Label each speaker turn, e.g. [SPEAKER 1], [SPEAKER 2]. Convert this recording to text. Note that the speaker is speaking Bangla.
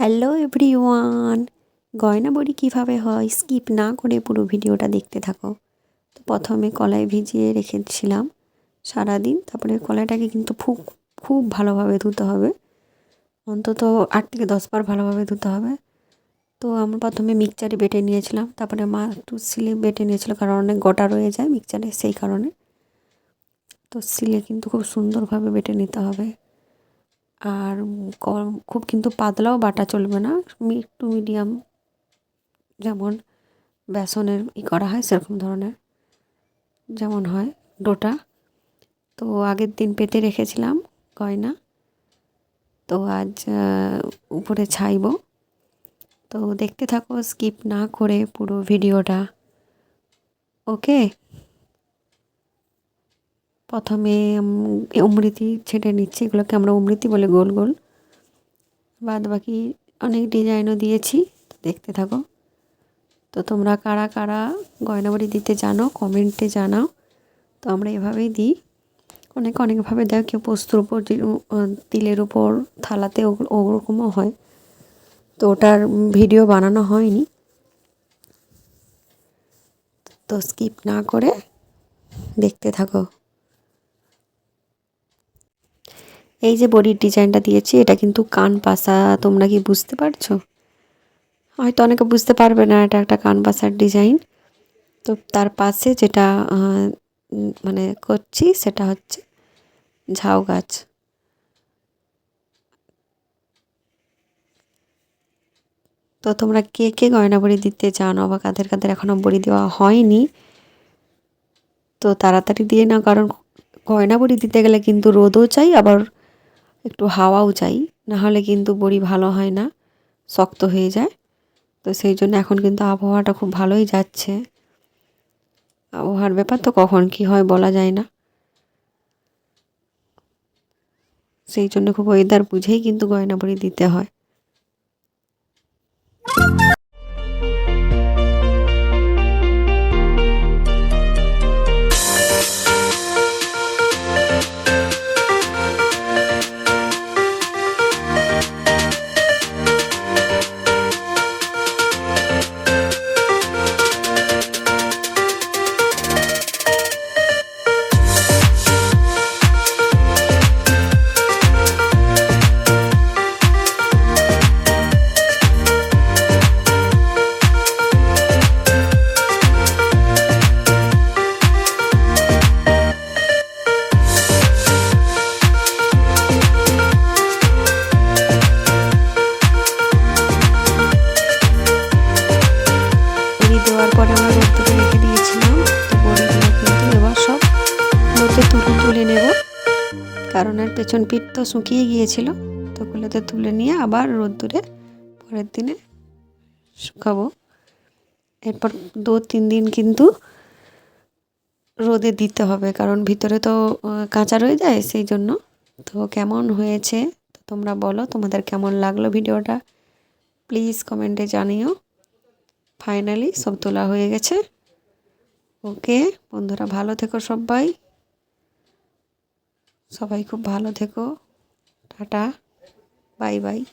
[SPEAKER 1] হ্যালো এভরিওয়ান গয়না বড়ি কীভাবে হয়? স্কিপ না করে পুরো ভিডিওটা দেখতে থাকো। তো প্রথমে কলাই ভিজিয়ে রেখেছিলাম সারাদিন। তারপরে কলাইটাকে কিন্তু খুব খুব ভালোভাবে ধুতে হবে। অন্তত আট থেকে দশবার ভালোভাবে ধুতে হবে। তো আমরা প্রথমে মিক্সচারে বেটে নিয়েছিলাম। তারপরে মা একটু সিলে বেটে নিয়েছিল কারণ অনেক গোটা রয়ে যায় মিক্সচারে সেই কারণে। তো সিলে কিন্তু খুব সুন্দরভাবে বেটে নিতে হবে। আর খুব কিন্তু পাতলাও বাটা চলবে না। একটু মিডিয়াম যেমন বেসনের ই করা হয় সেরকম ধরনের যেমন হয় ডোটা। তো আগের দিন পেতে রেখেছিলাম গয়না। তো আজ উপরে ছাইব। তো দেখতে থাকো, স্কিপ না করে পুরো ভিডিওটা। ওকে? প্রথমে অমৃতি ছেটে নিচ্ছি। এগুলোকে আমরা অমৃতি বলে গোল গোল। বাদ বাকি অনেক ডিজাইনও দিয়েছি। দেখতে থাকো। তো তোমরা কারা কারা গয়নাবাড়ি দিতে জানো, কমেন্টে জানাও। তো আমরা এভাবেই দিই। অনেক অনেকভাবে দেয়। কেউ পোস্তর উপর তিলের উপর, থালাতে ওরকমও হয়। তো ওটার ভিডিও বানানো হয়নি। তো স্কিপ না করে দেখতে থাকো। এই যে বডির ডিজাইনটা দিয়েছি, এটা কিন্তু কান পাসা, তোমরা কি বুঝতে পারছ? হয়তো অনেকে বুঝতে পারবে না, এটা একটা কান পাসার ডিজাইন। তো তার পাশে যেটা মানে করছি, সেটা হচ্ছে ঝাউ গাছ। তো তোমরা কে কে গয়না বড়ি দিতে জানো বা কাদের কাদের এখনও বড়ি দেওয়া হয়নি, তো তাড়াতাড়ি দিয়ে না কারণ গয়না বড়ি দিতে গেলে কিন্তু রোদও চাই, আবার একটু হাওয়াও চাই, নাহলে কিন্তু বড়ি ভালো হয় না, শক্ত হয়ে যায়। তো সেই জন্য এখন কিন্তু আবহাওয়াটা খুব ভালোই যাচ্ছে। আবহাওয়ার ব্যাপার তো কখন কি হয় বলা যায় না। সেই জন্য খুব ওয়েদার বুঝেই কিন্তু গয়না বড়ি দিতে হয়। দেওয়ার পরে আমরা রোদ্দুরে রেখে দিয়েছিলাম। তো বড়িগুলো কিন্তু এবার সব রোদে তুলে তুলে নেব। কারণ পেছন পিঠ তো শুকিয়ে গিয়েছিল। তো ওগুলোতে তুলে নিয়ে আবার রোদ্দুরে পরের দিনে শুকাবো। এরপর দু, তিন দিন কিন্তু রোদে দিতে হবে। কারণ ভিতরে তো কাঁচা রয়ে যায় সেই জন্য। তো কেমন হয়েছে? তো তোমরা বলো, তোমাদের কেমন লাগল ভিডিওটা? প্লিজ কমেন্টে জানিও। ফাইনালি সব তোলা হয়ে গেছে। ওকে, বন্ধুরা ভালো থেকো সবাই। সবাই খুব ভালো থেকো। টাটা। Bye bye.